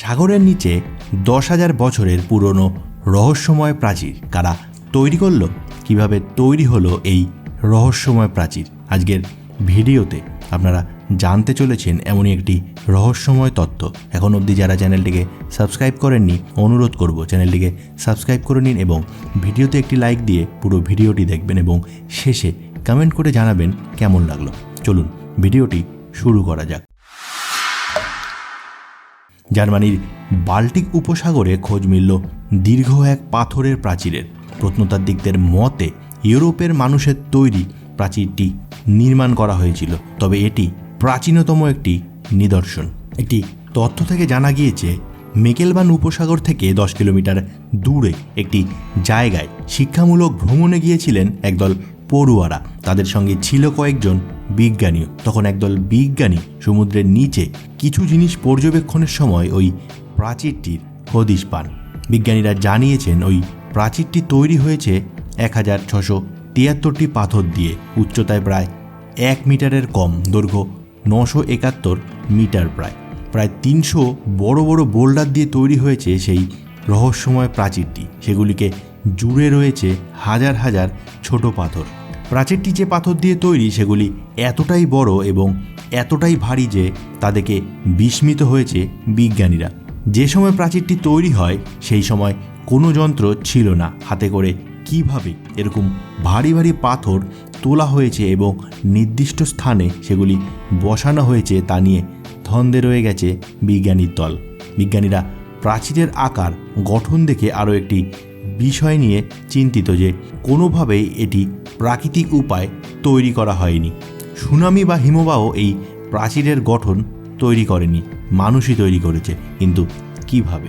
সাগরের নিচে দশ হাজার বছরের পুরনো রহস্যময় প্রাচীর। কারা তৈরি করল? কীভাবে তৈরি হলো এই রহস্যময় প্রাচীর? আজকের ভিডিওতে আপনারা জানতে চলেছেন এমনই একটি রহস্যময় তত্ত্ব। এখন অবধি যারা চ্যানেলটিকে সাবস্ক্রাইব করেননি, অনুরোধ করব চ্যানেলটিকে সাবস্ক্রাইব করে নিন এবং ভিডিওতে একটি লাইক দিয়ে পুরো ভিডিওটি দেখবেন এবং শেষে কমেন্ট করে জানাবেন কেমন লাগল। চলুন ভিডিওটি শুরু করা যাক। জার্মানির বাল্টিক উপসাগরে খোঁজ মিলল দীর্ঘ এক পাথরের প্রাচীরের। প্রত্নতাত্ত্বিকদের মতে, ইউরোপের মানুষের তৈরি প্রাচীরটি নির্মাণ করা হয়েছিল, তবে এটি প্রাচীনতম একটি নিদর্শন। একটি তথ্য থেকে জানা গিয়েছে মেকেলবান উপসাগর থেকে দশ কিলোমিটার দূরে একটি জায়গায় শিক্ষামূলক ভ্রমণে গিয়েছিলেন একদল পড়ুয়ারা। তাদের সঙ্গে ছিল কয়েকজন বিজ্ঞানীও তখন একদল বিজ্ঞানী সমুদ্রের নিচে কিছু জিনিস পর্যবেক্ষণের সময় ওই প্রাচীরটির হদিশ পান। বিজ্ঞানীরা জানিয়েছেন ওই প্রাচীরটি তৈরি হয়েছে এক হাজার ছশো তিয়াত্তরটি পাথর দিয়ে, উচ্চতায় প্রায় এক মিটারের কম, দৈর্ঘ্য নশো একাত্তর মিটার প্রায়। প্রায় তিনশো বড় বড় বোল্ডার দিয়ে তৈরি হয়েছে সেই রহস্যময় প্রাচীরটি। সেগুলিকে জুড়ে রয়েছে হাজার হাজার ছোট পাথর। প্রাচীরটি যে পাথর দিয়ে তৈরি সেগুলি এতটাই বড় এবং এতটাই ভারী যে তাদেরকে বিস্মিত হয়েছে বিজ্ঞানীরা। যে সময় প্রাচীরটি তৈরি হয়, সেই সময় কোনো যন্ত্র ছিল না। হাতে করে কীভাবে এরকম ভারী ভারী পাথর তোলা হয়েছে এবং নির্দিষ্ট স্থানে সেগুলি বসানো হয়েছে, তা নিয়ে ধন্দে রয়ে গেছে বিজ্ঞানীর দল। বিজ্ঞানীরা প্রাচীরের আকার, গঠন দেখে আরও একটি বিষয় নিয়ে চিন্তিত যে কোনোভাবেই এটি প্রাকৃতিক উপায় তৈরি করা হয়নি। সুনামি বা হিমবাহ এই প্রাচীরের গঠন তৈরি করেনি, মানুষই তৈরি করেছে, কিন্তু কীভাবে?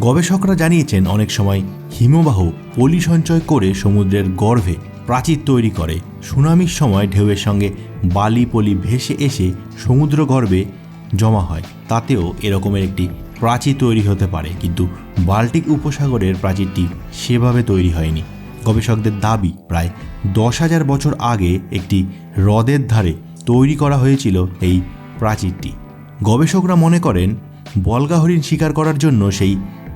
গবেষকরা জানিয়েছেন, অনেক সময় হিমবাহ পলি সঞ্চয় করে সমুদ্রের গর্ভে প্রাচীর তৈরি করে। সুনামির সময় ঢেউয়ের সঙ্গে বালি পলি ভেসে এসে সমুদ্র গর্ভে জমা হয়। তাতেও এরকমের একটি প্রাচীর তৈরি হতে পারে, কিন্তু বাল্টিক উপসাগরের প্রাচীরটি সেভাবে তৈরি হয়নি। গবেষকদের দাবি, প্রায় দশ হাজার বছর আগে একটি হ্রদের ধারে তৈরি করা হয়েছিল এই প্রাচীরটি। গবেষকরা মনে করেন বলগা হরিণ শিকার করার জন্য সেই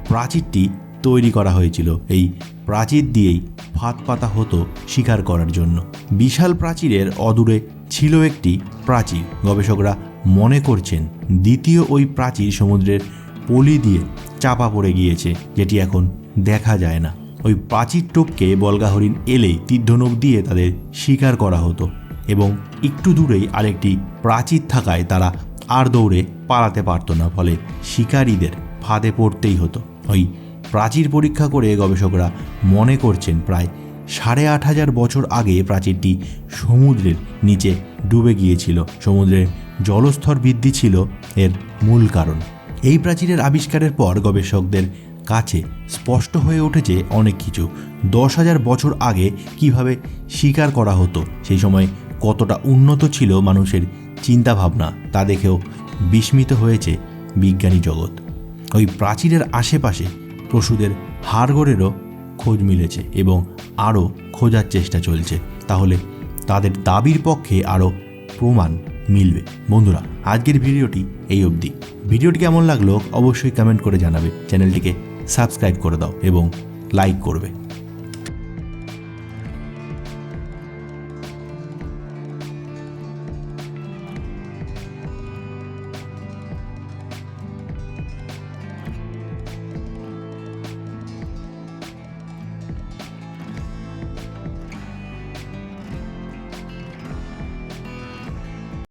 প্রাচীরটি তৈরি করা হয়েছিল। এই প্রাচীর দিয়েই ফাঁদ পাতা হতো শিকার করার জন্য। বিশাল প্রাচীরের অদূরে ছিল একটি প্রাচীর। গবেষকরা মনে করছেন, দ্বিতীয় ওই প্রাচীর সমুদ্রের পলি দিয়ে চাপা পড়ে গিয়েছে, যেটি এখন দেখা যায় না। ওই প্রাচীর টোপকে বলগা হরিণ এলেই তীর্ধনুক দিয়ে তাদের শিকার করা হতো এবং একটু দূরেই আরেকটি প্রাচীর থাকায় তারা আর দৌড়ে পালাতে পারতো না, ফলে শিকারীদের ফাঁদে পড়তেই হতো। ওই প্রাচীর পরীক্ষা করে গবেষকরা মনে করছেন প্রায় সাড়ে আট হাজার বছর আগে প্রাচীরটি সমুদ্রের নিচে ডুবে গিয়েছিল। সমুদ্রের জলস্তর বৃদ্ধি ছিল এর মূল কারণ। এই প্রাচীরের আবিষ্কারের পর গবেষকদের কাছে স্পষ্ট হয়ে উঠেছে অনেক কিছু দশ হাজার বছর আগে কীভাবে শিকার করা হতো, সেই সময় কতটা উন্নত ছিল মানুষের চিন্তাভাবনা তা দেখেও বিস্মিত হয়েছে বিজ্ঞানী জগৎ। ওই প্রাচীরের আশেপাশে পশুদের হাড়গোড়েরও খোঁজ মিলেছে এবং আরও খোঁজার চেষ্টা চলছে। তাহলে তাদের দাবির পক্ষে আরও প্রমাণ মিলবে। বন্ধুরা, আজকের ভিডিওটি এই অবধি। ভিডিওটি কেমন লাগল অবশ্যই কমেন্ট করে জানাবে। চ্যানেলটিকে সাবস্ক্রাইব করে দাও এবং লাইক করবে।